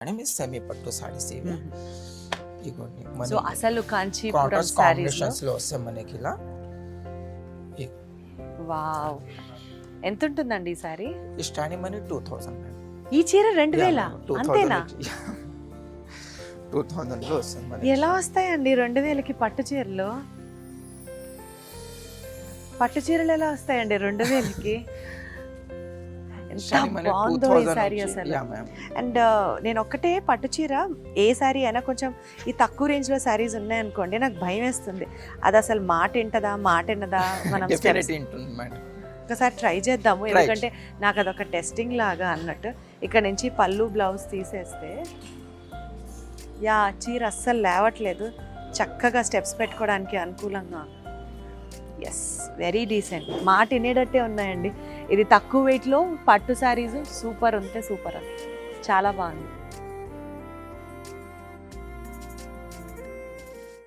Madam ఇది semi పట్టు సారీస్ ఇవి ఇగోండి సో అసలు కాంచీపురం కాంబినేషన్స్లో వస్తాయి మనకి ఇలా వావ్. ఎంత ఉంటుందండి ఈ సారీ? ఈ standing money two thousand madam. ఈ చీర రెండు వేల? అంతేనా? టూ థౌసండ్లో వస్తుంది ఎలా వస్తాయండి రెండు వేలకి పట్టు చీరలు? పట్టు చీరలు ఎలా వస్తాయండి రెండు వేలకి? ఎంత బాగుందో ఈ సారీ అసలు. అండ్ నేను ఒక్కటే పట్టు చీర ఏ శారీ అయినా కొంచెం ఈ తక్కువ రేంజ్లో శారీస్ ఉన్నాయనుకోండి నాకు భయం వేస్తుంది. అది అసలు మాట వింటదా మాట విన్నదా మనం ఒకసారి ట్రై చేద్దాము. ఎందుకంటే నాకు అదొక టెస్టింగ్ లాగా అన్నట్టు. ఇక్కడ నుంచి పళ్ళు బ్లౌజ్ తీసేస్తే యా చీర అస్సలు లేవట్లేదు. చక్కగా స్టెప్స్ పెట్టుకోవడానికి అనుకూలంగా ఎస్ వెరీ డీసెంట్ మాట వినేటట్టే ఉన్నాయండి. ఇది తక్కువ వెయిట్లో పట్టు శారీస్ సూపర్ ఉంటే సూపర్ అని చాలా బాగుంది.